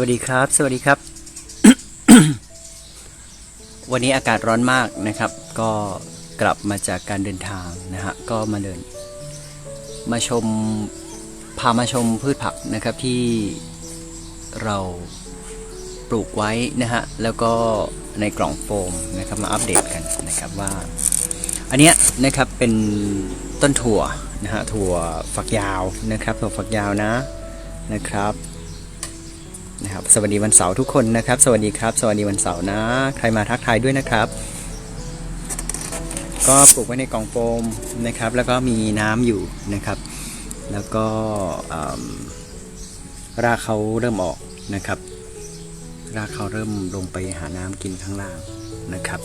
วัสดีครับ สวัสดีครับ วันนี้อากาศร้อนมากนะครับ ก็กลับมาจากการเดินทางนะฮะ ก็มาเดิน มาชม พามาชมพืชผักนะครับที่เราปลูกไว้นะฮะ แล้วก็ในกล่องโฟมนะครับมาอัปเดตกันนะครับว่า อันเนี้ยนะครับเป็นต้นถั่วนะฮะ ถั่วฝักยาวนะครับ ถั่วฝักยาวนะนะครับ นะครับ สวัสดีวันเสาร์ทุกคนนะครับ สวัสดีครับ สวัสดีวันเสาร์นะ ใครมาทักทายด้วยนะครับ ก็ปลูกไว้ในกล่องโฟมนะครับ แล้วก็มีน้ำอยู่นะครับ แล้วก็รากเขาเริ่มออกนะครับ รากเขาเริ่มลงไปหาน้ำกินข้างล่างนะครับ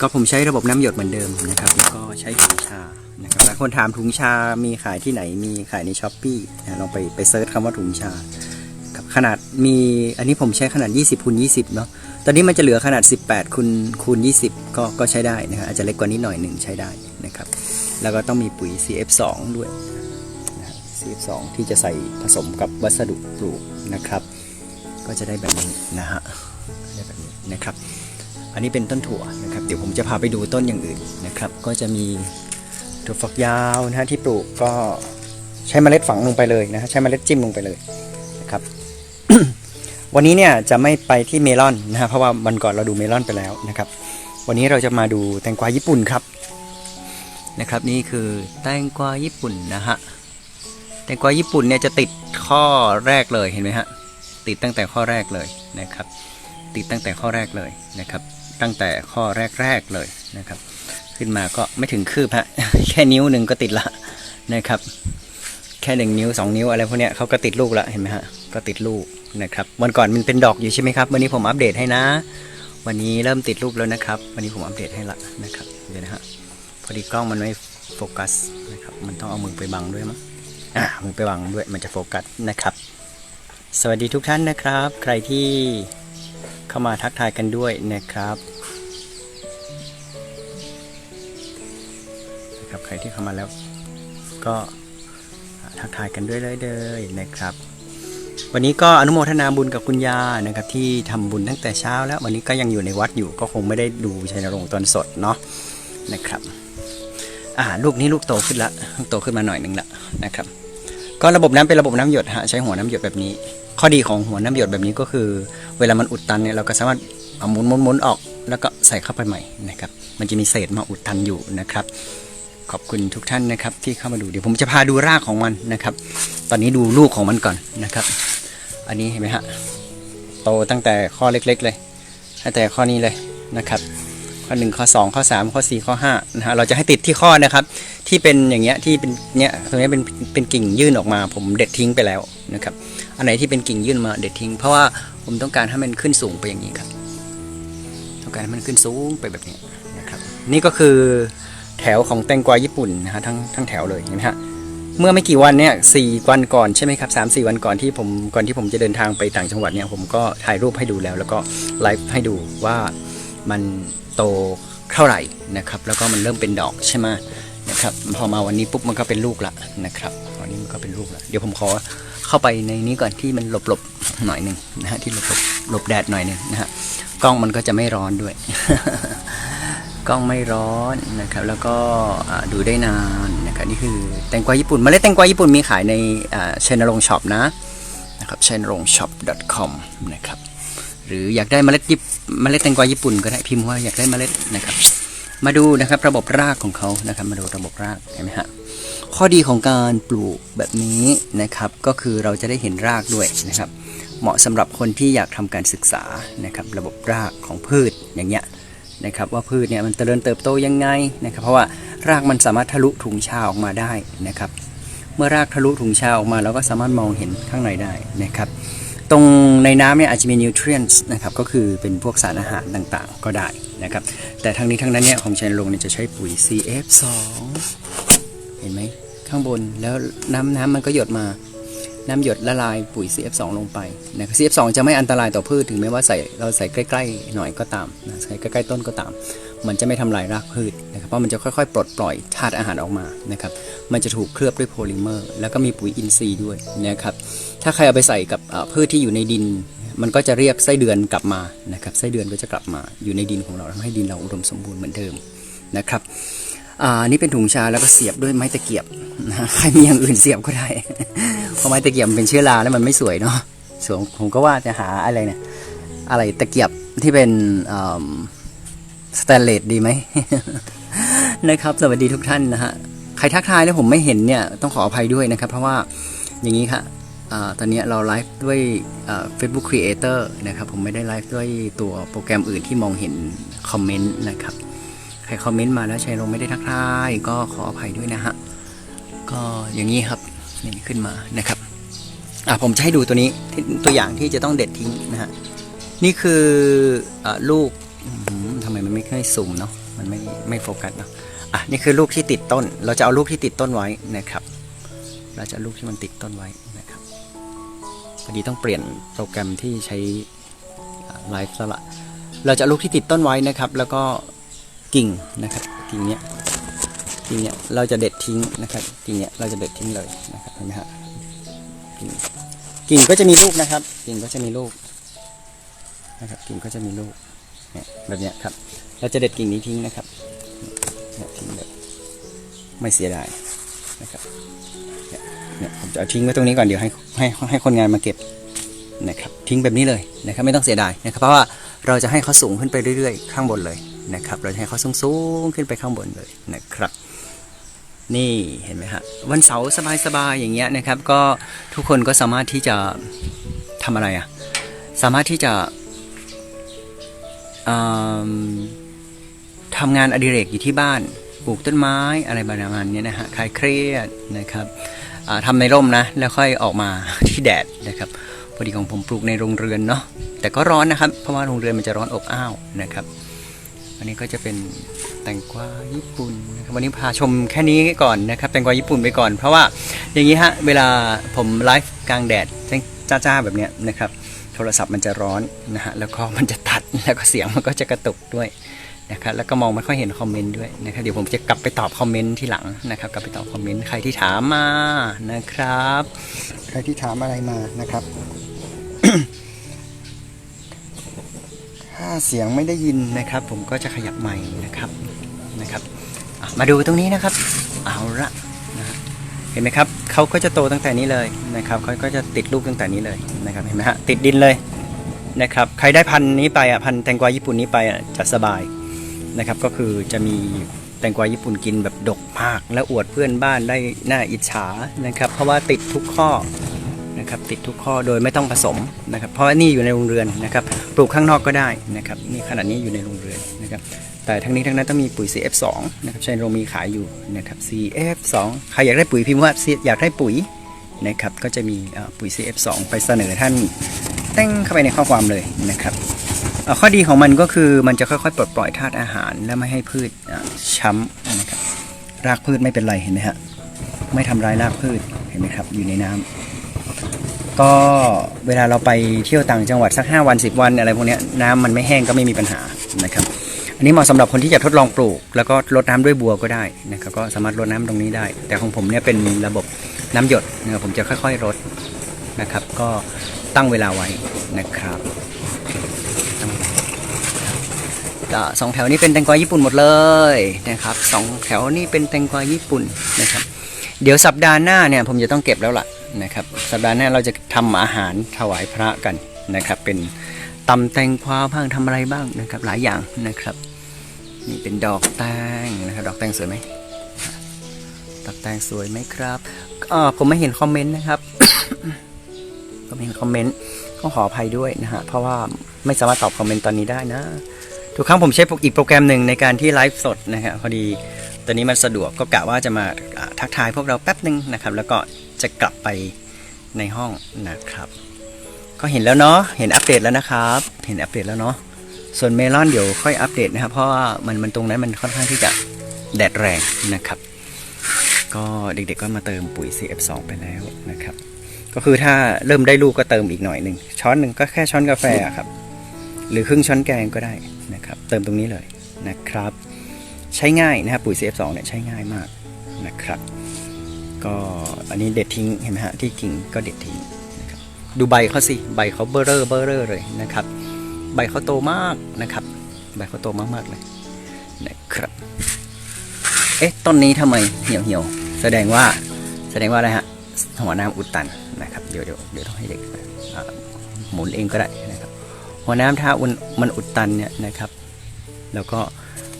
ก็ผมใช้ระบบน้ำหยดเหมือนเดิมนะครับ แล้วก็ใช้ถุงชานะครับหลายคนถามถุงชา มีขายที่ไหน มีขายในช้อปปี้นะลองไปไปเซิร์ชคำว่าถุงชาครับขนาดมีอันนี้ผมใช้ขนาด 20คูณ20 เนาะ ตอนนี้มันจะเหลือขนาด 18คูณคูณ20 ก็ก็ใช้ได้นะฮะอาจจะเล็กกว่านี้หน่อยหนึ่งใช้ได้นะครับ แล้วก็ต้องมีปุ๋ย CF2 ด้วยนะฮะ CF2 ที่จะใส่ผสมกับวัสดุปลูกนะครับ ก็จะได้แบบนี้นะฮะได้แบบนี้นะครับ อันนี้เป็นต้นถั่วนะครับ เดี๋ยวผมจะพาไปดูต้นอย่างอื่นนะครับ ก็จะมีถั่วฝักยาวนะฮะที่ปลูกก็ใช้เมล็ดฝังลงไปเลยนะฮะใช้เมล็ดจิ้มลงไปเลยนะครับ วันนี้เนี่ยจะไม่ไปที่เมลอนนะฮะเพราะว่าวันก่อนเราดูเมลอนไปแล้วนะครับ วันนี้เราจะมาดูแตงกวาญี่ปุ่นครับนะครับ นี่คือแตงกวาญี่ปุ่นนะฮะแตงกวาญี่ปุ่นเนี่ยจะติดข้อแรกเลยเห็นไหมฮะติดตั้งแต่ข้อแรกเลยนะครับ ติดตั้งแต่ข้อแรกเลยนะครับ ตั้งแต่ข้อแรก ๆเลยนะครับ ขึ้นมาก็ไม่ถึงคืบฮะแค่นิ้วหนึ่งก็ติดละนะครับ แค่หนึ่งนิ้วสองนิ้วอะไรพวกเนี้ยเขาก็ติดลูกละเห็นไหมฮะก็ติดลูกนะครับวันก่อนมันเป็นดอกอยู่ใช่ไหมครับ วันนี้ผมอัปเดตให้นะ วันนี้เริ่มติดรูปแล้วนะครับ วันนี้ผมอัปเดตให้ละนะครับเดี๋ยวนะฮะพอดีกล้องมันไม่โฟกัสนะครับมันต้องเอามือไปบังด้วยมั้งอ่ามือไปบังด้วยมันจะโฟกัสนะครับ สวัสดีทุกท่านนะครับ ใครที่ เข้ามาทักทายกันด้วยนะครับนะครับ ใครที่เข้ามาแล้วก็ทักทายกันด้วยเลยเลยนะครับ วันนี้ก็อนุโมทนาบุญกับคุณยานะครับ ที่ทำบุญตั้งแต่เช้าแล้ว วันนี้ก็ยังอยู่ในวัดอยู่ก็คงไม่ได้ดูชัยนรงค์ตอนสดเนาะนะครับอ่าลูกนี้ลูกโตขึ้นละโตขึ้นมาหน่อยหนึ่งละนะครับ ก็ระบบน้ำเป็นระบบน้ำหยดฮะใช้หัวน้ำหยดแบบนี้ ข้อดีของหัวน้ำหยดแบบนี้ก็คือ เวลามันอุดตันเนี่ยเราก็สามารถเอาหมุนหมุนหมุนออกแล้วก็ใส่เข้าไปใหม่นะครับ มันจะมีเศษมาอุดตันอยู่นะครับ ขอบคุณทุกท่านนะครับ ที่เข้ามาดูเดี๋ยวผมจะพาดูรากของมันนะครับ ตอนนี้ดูลูกของมันก่อนนะครับ อันนี้เห็นไหมฮะโตตั้งแต่ข้อเล็ก ๆ เลยตั้งแต่ข้อนี้เลยนะครับ ข้อหนึ่งข้อสองข้อสามข้อสี่ข้อห้านะฮะเราจะให้ติดที่ข้อนะครับ ที่เป็นอย่างเงี้ยที่เป็นเนี้ยตรงนี้เป็นเป็นกิ่งยื่นออกมา ผมเด็ดทิ้งไปแล้วนะครับอันไหนที่เป็นกิ่งยื่นมาเด็ดทิ้ง เพราะว่าผมต้องการให้มันขึ้นสูงไปอย่างนี้ครับต้องการให้มันขึ้นสูงไปแบบนี้นะครับนี่ก็คือแถวของแตงกวาญี่ปุ่นนะฮะทั้งทั้งแถวเลยเห็นไหมฮะเมื่อไม่กี่วันเนี่ยสี่วันก่อนใช่ไหมครับสามสี่วันก่อนที่ผมก่อนที่ผมจะเดินทางไปต่างจังหวัดเนี่ยผมก็ถ่ายรูปให้ดูแล้ว แล้วก็ไลฟ์ให้ดูว่ามัน โตเท่าไหร่นะครับแล้วก็มันเริ่มเป็นดอกใช่ไหมนะครับพอมาวันนี้ปุ๊บมันก็เป็นลูกละนะครับวันนี้มันก็เป็นลูกละเดี๋ยวผมขอเข้าไปในนี้ก่อนที่มันหลบๆหน่อยหนึ่งนะฮะที่หลบๆหลบแดดหน่อยหนึ่งนะฮะกล้องมันก็จะไม่ร้อนด้วย กล้องไม่ร้อนนะครับ แล้วก็ดูได้นานนะครับนี่คือแตงกวาญี่ปุ่นเมล็ดแตงกวาญี่ปุ่นมีขายในเชนรงช็อปนะนะครับเชนรงช็อป .com นะครับหรืออยากได้เมล็ดยิป เมล็ดแตงกวาญี่ปุ่นก็ได้พิมพ์ว่าอยากได้เมล็ดนะครับ มาดูนะครับระบบรากของเขานะครับ มาดูระบบรากเห็นไหมฮะข้อดีของการปลูกแบบนี้นะครับ ก็คือเราจะได้เห็นรากด้วยนะครับ เหมาะสำหรับคนที่อยากทำการศึกษานะครับ ระบบรากของพืชอย่างเงี้ยนะครับ ว่าพืชเนี่ยมันเจริญเติบโตยังไงนะครับ เพราะว่ารากมันสามารถทะลุถุงชาออกมาได้นะครับ เมื่อรากทะลุถุงชาออกมาเราก็สามารถมองเห็นข้างในได้นะครับ ตรงในน้ำเนี่ยอาจจะมีนิวทรีนส์นะครับก็คือเป็นพวกสารอาหารต่างๆ ก็ได้นะครับ แต่ทั้งนี้ทั้งนั้นเนี่ยของชัยนรงเนี่ยจะใช้ปุ๋ย CF2 เห็นไหมข้างบนแล้วน้ำน้ำมันก็หยดมาน้ำหยดละลายปุ๋ย CF2 ลงไปนะครับ CF2 จะไม่อันตรายต่อพืชถึงแม้ว่าใส่เราใส่ใกล้ๆหน่อยก็ตามนะใส่ใกล้ๆต้นก็ตาม มันจะไม่ทำลายรากพืชนะครับเพราะมันจะค่อยๆ ปลดปล่อยธาตุอาหารออกมานะครับมันจะถูกเคลือบด้วยโพลิเมอร์ แล้วก็มีปุ๋ยอินทรีย์ด้วยนะครับ ถ้าใครเอาไปใส่กับพืชที่อยู่ในดิน มันก็จะเรียกไส้เดือนกลับมานะครับไส้เดือนก็จะกลับมาอยู่ในดินของเราทำให้ดินเราอุดมสมบูรณ์เหมือนเดิมนะครับอ่านี่เป็นถุงชาแล้วก็เสียบด้วยไม้ตะเกียบนะใครมีอย่างอื่นเสียบก็ได้ เพราะไม้ตะเกียบมันเป็นเชื้อราแล้วมันไม่สวยเนาะส่วนผมก็ว่าจะหาอะไรเนี่ยอะไรตะเกียบที่เป็นสแตนเลสดีไหมนะครับ สวัสดีทุกท่านนะฮะใครทักทายแล้วผมไม่เห็นเนี่ยต้องขออภัยด้วยนะครับ เพราะว่าอย่างนี้ค่ะ ตอนนี้เราไลฟ์ด้วยเฟซบุ๊กครีเอเตอร์นะครับ ผมไม่ได้ไลฟ์ด้วยตัวโปรแกรมอื่นที่มองเห็นคอมเมนต์นะครับ ใครคอมเมนต์มาแล้วชัยลงไม่ได้ทักทาย ก็ขออภัยด้วยนะฮะ ก็อย่างนี้ครับนี่ขึ้นมานะครับอะผมจะให้ดูตัวนี้ตัวอย่างที่จะต้องเด็ดทิ้งนะฮะ นี่คืออลูกทำไมมันไม่ค่อยซูมเนาะ มันไม่ไม่โฟกัสเนาะ อะนี่คือลูกที่ติดต้น เราจะเอาลูกที่ติดต้นไว้นะครับ เราจะลูกที่มันติดต้นไว้นะครับ อดีต้องเปลี่ยนโปรแกรมที่ใช้ไลฟ์ละเราจะลูกที่ติดต้นไว้นะครับ แล้วก็กิ่งนะครับกิ่งเนี้ยกิ่งเนี้ยเราจะเด็ดทิ้งนะครับ กิ่งเนี้ยเราจะเด็ดทิ้งเลยนะครับเห็นไหมฮะกิ่งกิ่งก็จะมีลูกนะครับ กิ่งก็จะมีลูกนะครับกิ่งก็จะมีลูกเนี่ยแบบเนี้ยครับ เราจะเด็ดกิ่งนี้ทิ้งนะครับเนี่ยทิ้งเลยไม่เสียดายนะครับ เนี่ยผมจะทิ้งไว้ตรงนี้ก่อนเดี๋ยวให้ให้ให้คนงานมาเก็บนะครับทิ้งแบบนี้เลยนะครับไม่ต้องเสียดายนะครับเพราะว่าเราจะให้เขาสูงขึ้นไปเรื่อยๆ ข้างบนเลยนะครับเราจะให้เขาสูงๆขึ้นไปข้างบนเลยนะครับ นี่เห็นไหมฮะวันเสาร์สบายๆอย่างเงี้ยนะครับก็ทุกคนก็สามารถที่จะทำอะไรอะ่ะสามารถที่จะทำงานอดิเรกอยู่ที่บ้านปลูกต้นไม้อะไรประมาณเนี้ยนะฮะคลายเครียดนะครับ อ่าทำในร่มนะ แล้วค่อยออกมาที่แดดนะครับพอดีของผมปลูกในโรงเรือนเนาะแต่ก็ร้อนนะครับ เพราะว่าโรงเรือนมันจะร้อนอบอ้าวนะครับอันนี้ก็จะเป็นแตงกวาญี่ปุ่นนะครับวันนี้พาชมแค่นี้ก่อนนะครับแตงกวาญี่ปุ่นไปก่อน เพราะว่าอย่างนี้ฮะเวลาผมไลฟ์กลางแดดจ้าๆแบบเนี้ยนะครับโทรศัพท์มันจะร้อนนะฮะแล้วก็มันจะตัดแล้วก็เสียงมันก็จะกระตุกด้วย นะครับแล้วก็มองไม่ค่อยเห็นคอมเมนต์ด้วยนะครับเดี๋ยวผมจะกลับไปตอบคอมเมนต์ที่หลังนะครับกลับไปตอบคอมเมนต์ใครที่ถามมานะครับ ใครที่ถามอะไรมานะครับ ถ้าเสียงไม่ได้ยินนะครับ ผมก็จะขยับไมค์นะครับนะครับมาดูตรงนี้นะครับ เอาละนะฮะเห็นไหมครับเขาก็จะโตตั้งแต่นี้เลยนะครับเขาก็จะติดลูกตั้งแต่นี้เลยนะครับเห็นไหมฮะติดดินเลยนะครับใครได้พันธุ์นี้ไปอะพันธุ์แตงกวาญี่ปุ่นนี้ไปอะจะสบาย นะครับก็คือจะมีแตงกวาญี่ปุ่นกินแบบดกมาก และอวดเพื่อนบ้านได้หน่าอิจฉานะครับ เพราะว่าติดทุกข้อนะครับติดทุกข้อโดยไม่ต้องผสมนะครับ เพราะว่านี่อยู่ในโรงเรือนนะครับ ปลูกข้างนอกก็ได้นะครับนี่ขนาดนี้อยู่ในโรงเรือนนะครับ แต่ทั้งนี้ทั้งนั้นต้องมีปุ๋ย CF2 นะครับชัยโรงมีขายอยู่นะครับ CF2 ใครอยากได้ปุ๋ยพิมพ์ว่าอยากได้ปุ๋ยนะครับก็จะมีปุ๋ย CF2 ไปเสนอท่านแต้งเข้าไปในข้อความเลยนะครับ ข้อดีของมันก็คือมันจะค่อยๆปลดปล่อยธาตุอาหารและไม่ให้พืชช้ำนะครับรากพืชไม่เป็นไรเห็นไหมฮะไม่ทำร้ายรากพืชเห็นไหมครับ อยู่ในน้ำก็เวลาเราไปเที่ยวต่างจังหวัดสัก 5 วัน 10 วันอะไรพวกนี้น้ำมันไม่แห้งก็ไม่มีปัญหานะครับ อันนี้เหมาะสำหรับคนที่จะทดลองปลูก แล้วก็รดน้ำด้วยบัวก็ได้นะครับก็สามารถรดน้ำตรงนี้ได้ แต่ของผมเนี่ยเป็นระบบน้ำหยดนะครับผมจะค่อยๆรดนะครับ ก็ตั้งเวลาไว้นะครับตั้งเวลา ก็สองแถวนี้เป็นแตงกวาญี่ปุ่นหมดเลยนะครับสองแถวนี้เป็นแตงกวาญี่ปุ่นนะครับ เดี๋ยวสัปดาห์หน้าเนี่ยผมจะต้องเก็บแล้วล่ะนะครับ สัปดาห์หน้าเราจะทำอาหารถวายพระกันนะครับ เป็นตำแตงกวาบ้างทำอะไรบ้างนะครับหลายอย่างนะครับนี่เป็นดอกแตงนะครับดอกแตงสวยไหมดอกแตงสวยไหมครับอ่าผมไม่เห็นคอมเมนต์นะครับผมไม่เห็นคอมเมนต์ก็ขออภัยด้วยนะฮะเพราะว่าไม่สามารถตอบคอมเมนต์ตอนนี้ได้นะ ทุกครั้งผมใช้อีกโปรแกรมหนึ่งในการที่ไลฟ์สดนะครับพอดีตอนนี้มันสะดวกก็กะว่าจะมาทักทายพวกเราแป๊บหนึ่งนะครับ แล้วก็จะกลับไปในห้องนะครับ ก็เห็นแล้วเนาะเห็นอัปเดตแล้วนะครับ เห็นอัปเดตแล้วเนาะส่วนเมลอนเดี๋ยวค่อยอัปเดตนะครับ เพราะว่ามันมันตรงนั้นมันค่อนข้างที่จะแดดแรงนะครับ ก็เด็กๆก็มาเติมปุ๋ย CF2 ไปแล้วนะครับ ก็คือถ้าเริ่มได้ลูกก็เติมอีกหน่อยหนึ่งช้อนหนึ่งก็แค่ช้อนกาแฟครับ หรือครึ่งช้อนแกงก็ได้ นะครับเติมตรงนี้เลยนะครับ ใช้ง่ายนะครับปุ๋ย CF2 เนี่ยใช้ง่ายมากนะครับ ก็อันนี้เด็ดทิ้งเห็นไหมฮะที่กิ่งก็เด็ดทิ้งนะครับดูใบเขาสิใบเขาเบอร์เรอเบอร์เรอเลยนะครับ ใบเขาโตมากนะครับ ใบเขาโตมากๆเลยนะครับเอ๊ะต้นนี้ทำไมเหี่ยวเหี่ยวแสดงว่าแสดงว่าอะไรฮะหัวน้ำอุดตันนะครับ เดี๋ยวเดี๋ยวเดี๋ยวต้องให้เด็กหมุนเองก็ได้นะ หัวน้ำถ้าอุนมันอุดตันเนี่ยนะครับแล้วก็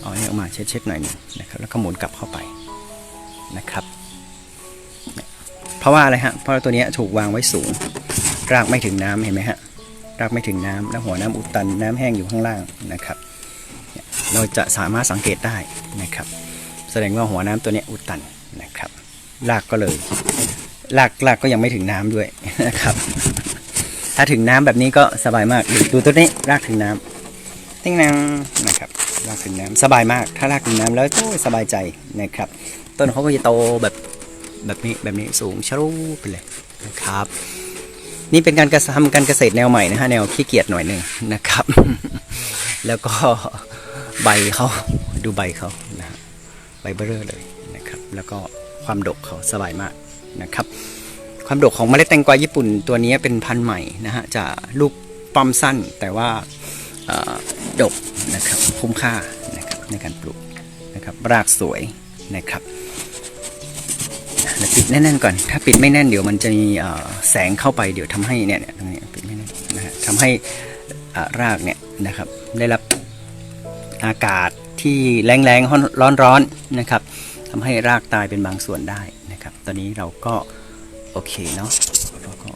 เอาเนี่ยออกมาเช็ดๆหน่อยหนึงนะครับแล้วก็หมุนกลับเข้าไปนะครับ เพราะว่าอะไรฮะเพราะตัวเนี้ยถูกวางไว้สูง รากไม่ถึงน้ำเห็นไหมฮะรากไม่ถึงน้ำแล้วหัวน้ำอุดตันน้ำแห้งอยู่ข้างล่างนะครับเนี่ยเราจะสามารถสังเกตได้นะครับ แสดงว่าหัวน้ำตัวเนี้ยอุดตันนะครับรากก็เลยรากรากก็ยังไม่ถึงน้ำด้วยนะครับ ถ้าถึงน้ำแบบนี้ก็สบายมาก ดูตัวนี้รากถึงน้ำติ้งนังนะครับรากถึงน้ำสบายมาก ถ้ารากถึงน้ำแล้วโอ้สบายใจนะครับ ต้นเขาก็จะโตแบบแบบนี้แบบนี้สูงชะลูไปเลยนะครับ นี่เป็นการกระทำการเกษตรแนวใหม่นะฮะแนวขี้เกียจหน่อยหนึ่งนะครับ แล้วก็ใบเขาดูใบเขานะฮะใบเบ้อเร่อเลยนะครับ แล้วก็ความดกเขาสบายมากนะครับ ความดกของเมล็ดแตงกวาญี่ปุ่นตัวนี้เป็นพันธุ์ใหม่นะฮะจะลูกป้อมสั้นแต่ว่าดกนะครับคุ้มค่านะครับในการปลูกนะครับรากสวยนะครับปิดแน่นๆก่อน ถ้าปิดไม่แน่นเดี๋ยวมันจะมีแสงเข้าไปเดี๋ยวทำให้เนี่ยเนี่ยตรงนี้ปิดไม่แน่นนะฮะทำให้รากเนี่ยนะครับได้รับอากาศที่แรงๆร้อนๆนะครับทำให้รากตายเป็นบางส่วนได้นะครับ ตอนนี้เราก็ เคเนาะแล้วก็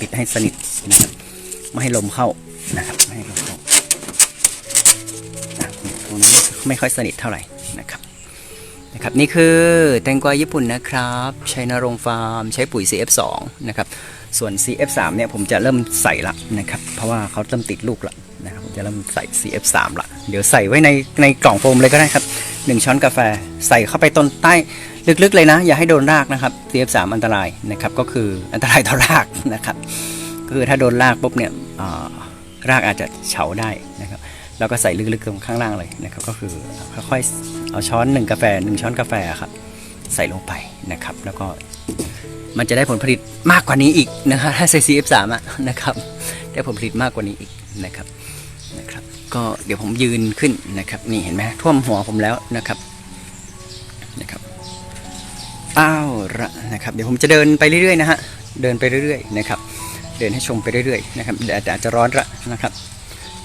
ปิดให้สนิทนะครับไม่ให้ลมเข้านะครับไม่ให้ลมเข้าตรงนั้ไม่ค่อยสนิทเท่าไหร่นะครับนะครับนี่คือแตงกวาญี่ปุ่นนะครับใช้นรงฟาร์ม ใช้ปุ๋ย CF2 นะครับส่วน CF3 เนี่ยผมจะเริ่มใส่ละนะครับเพราะว่าเขาเริ่มติดลูกละนะครับผมจะเริ่มใส่ CF3 ละเดี๋ยวใส่ไว้ในในกล่องโฟมเลยก็ได้ครับหนึ่งช้อนกาแฟใส่เข้าไปต้นใต้ ลึกๆเลยนะ อย่าให้โดนรากนะครับ CF3 อันตรายนะครับก็คืออันตรายต่อรากนะครับคือถ้าโดนรากปุ๊บเนี่ยรากอาจจะเฉาได้นะครับแล้วก็ใส่ลึกๆตรงข้างล่างเลยนะครับก็คือค่อยๆเอาช้อนหนึ่งกาแฟหนึ่งช้อนกาแฟครับใส่ลงไปนะครับ แล้วก็มันจะได้ผลผลิตมากกว่านี้อีกนะครับถ้าใส่ CF3 อะนะครับได้ผลผลิตมากกว่านี้อีกนะครับนะครับ ก็เดี๋ยวผมยืนขึ้นนะครับนี่เห็นไหมท่วมหัวผมแล้วนะครับ อ้าวละนะครับเดี๋ยวผมจะเดินไปเรื่อยๆนะฮะเดินไปเรื่อยๆนะครับเดินให้ชมไปเรื่อยๆนะครับแต่อาจจะร้อนละนะครับ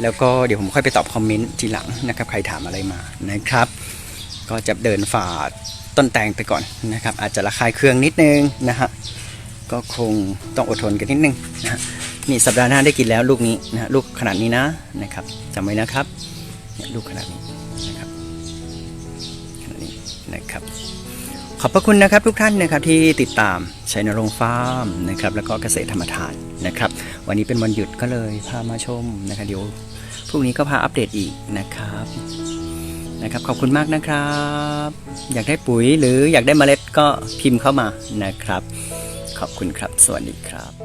แล้วก็เดี๋ยวผมค่อยไปตอบคอมเมนต์ทีหลังนะครับใครถามอะไรมานะครับ ก็จะเดินฝ่าต้นแตงไปก่อนนะครับ อาจจะระคายเคืองนิดนึงนะฮะก็คงต้องอดทนกันนิดนึงนะนี่สัปดาห์หน้าได้กินแล้วลูกนี้นะลูกขนาดนี้นะนะครับจำไว้นะครับลูกขนาดนี้นะครับขนาดนี้นะครับ อบพระคุณนะครับทุกท่านนะครับที่ติดตามชัยนรงค์ฟาร์มนะครับแล้วก็เกษตรธรรมทานนะครับ วันนี้เป็นวันหยุดก็เลยพามาชมนะครับเดี๋ยวพรุ่งนี้ก็พาอัปเดตอีกนะครับนะครับ ขอบคุณมากนะครับ อยากได้ปุ๋ยหรืออยากได้เมล็ดก็พิมพ์เข้ามานะครับ ขอบคุณครับ สวัสดีครับ